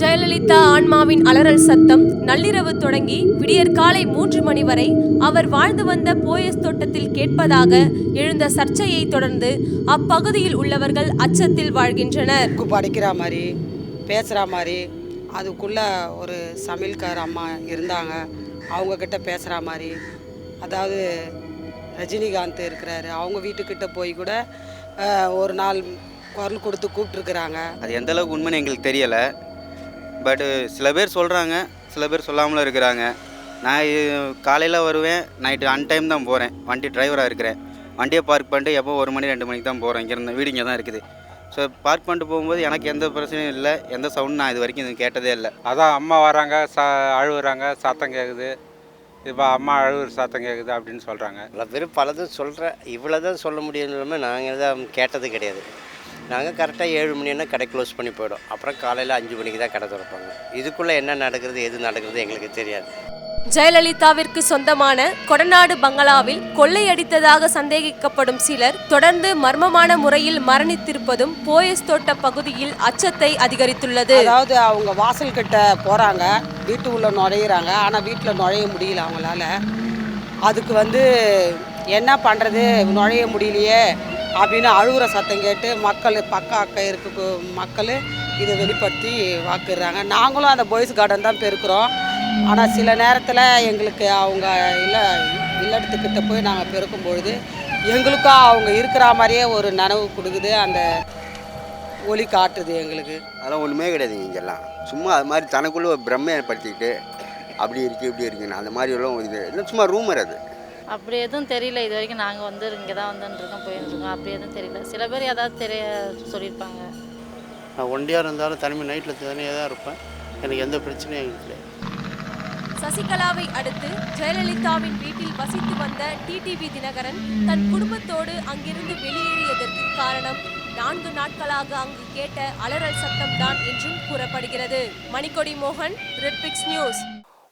ஜெயலலிதா ஆன்மாவின் அலறல் சத்தம் நள்ளிரவு தொடங்கி விடியற்காலை மூன்று மணி வரை அவர் வாழ்ந்து வந்த போயஸ் தோட்டத்தில் கேட்பதாக எழுந்த சர்ச்சையை தொடர்ந்து அப்பகுதியில் உள்ளவர்கள் அச்சத்தில் வாழ்கின்றனர். படிக்கிற மாதிரி பேசுகிற மாதிரி அதுக்குள்ளே ஒரு சமையல்கார அம்மா இருந்தாங்க. அவங்கக்கிட்ட பேசுகிற மாதிரி. அதாவது ரஜினிகாந்த் இருக்கிறாரு. அவங்க வீட்டுக்கிட்ட போய் கூட ஒரு நாள் குரல் கொடுத்து கூப்பிட்ருக்குறாங்க அது எந்த அளவுக்கு உண்மைன்னு எங்களுக்கு தெரியலை. பட்டு சில பேர் சொல்கிறாங்க சில பேர் சொல்லாமலும் இருக்கிறாங்க. நான் காலையில் வருவேன் நைட்டு அன் டைம் தான் போகிறேன் வண்டி டிரைவராக இருக்கிறேன். வண்டியை பார்க் பண்ணிட்டு எப்போ ஒரு மணி ரெண்டு மணிக்கு தான் போகிறேன் இங்கேருந்து வீடு இங்கே தான் இருக்குது. ஸோ பார்க் பண்ணிட்டு போகும்போது எனக்கு எந்த பிரச்சனையும் இல்லை. எந்த சவுண்ட் நான் இது வரைக்கும் இது கேட்டதே இல்லை. அதான் அம்மா வராங்க ச அழுகுறாங்க சத்தம் கேட்குது இப்போ அம்மா அழுகுற சத்தம் கேட்குது அப்படின்னு சொல்கிறாங்க பல பேர் பலதும் சொல்கிறேன் இவ்வளோ தான் சொல்ல முடியும்னு நாங்கள் தான் கேட்டது கிடையாது. நாங்கள் கரெக்டாக ஏழு மணின்னா கடை க்ளோஸ் பண்ணி போயிடும். அப்புறம் காலையில் அஞ்சு மணிக்கு தான் கடை திறப்பாங்க. இதுக்குள்ளே என்ன நடக்கிறது எது நடக்கிறது எங்களுக்கு தெரியாது. ஜெயலலிதாவிற்கு சொந்தமான கொடநாடு பங்களாவில் கொள்ளையடித்ததாக சந்தேகிக்கப்படும் சிலர் தொடர்ந்து மர்மமான முறையில் மரணித்திருப்பதும் போயஸ் தோட்ட பகுதியில் அச்சத்தை அதிகரித்துள்ளது. அதாவது அவங்க வாசல் கிட்ட போகிறாங்க வீட்டு உள்ள நுழையிறாங்க. ஆனால் வீட்டில் நுழைய முடியல அவங்களால. அதுக்கு வந்து என்ன பண்ணுறது நுழைய முடியலையே. அப்படின்னு அழுகுற சத்தம் கேட்டு மக்கள் பக்க அக்க இருக்க மக்கள் இதை வெளிப்படுத்தி வாக்குறாங்க. நாங்களும் அந்த பாய்ஸ் கார்டன் தான் பெருக்கிறோம். ஆனால் சில நேரத்தில் எங்களுக்கு அவங்க இல்லை இல்லத்துக்கிட்ட போய் நாங்கள் பெருக்கும் பொழுது எங்களுக்கும் அவங்க இருக்கிற மாதிரியே ஒரு நனவு கொடுக்குது அந்த ஒளி காட்டுது எங்களுக்கு. அதெல்லாம் ஒன்றுமே கிடையாதுங்க இங்கெல்லாம். சும்மா அது மாதிரி தனக்குள்ளே ஒரு பிரம்மை அப்படி இருக்குது இப்படி இருக்குன்னு அந்த மாதிரி எல்லாம் இது. இல்லை சும்மா ரூமர் அது. அப்படி எதுவும் தெரியல இது வரைக்கும் நாங்கள் வந்து இங்கே தான் வந்துட்டுருக்கோம் போயிருக்கோம் அப்படி எதுவும் தெரியல. சில பேர் ஏதாவது தெரிய சொல்லியிருப்பாங்க. நான் ஒண்டியாக இருந்தாலும் தனிமை நைட்டில் தனியாக தான் இருப்பேன். எனக்கு எந்த பிரச்சனையும் கிடையாது. சசிகலாவை அடுத்து ஜெயலலிதாவின் வீட்டில் வசித்து வந்த டிடிவி தினகரன் தன் குடும்பத்தோடு அங்கிருந்து வெளியேறியதற்கு காரணம் நான்கு நாட்களாக அங்கு கேட்ட அலறல் சத்தம்தான் என்றும் கூறப்படுகிறது. மணிக்கொடி மோகன் ரெட்பிக்ஸ் நியூஸ்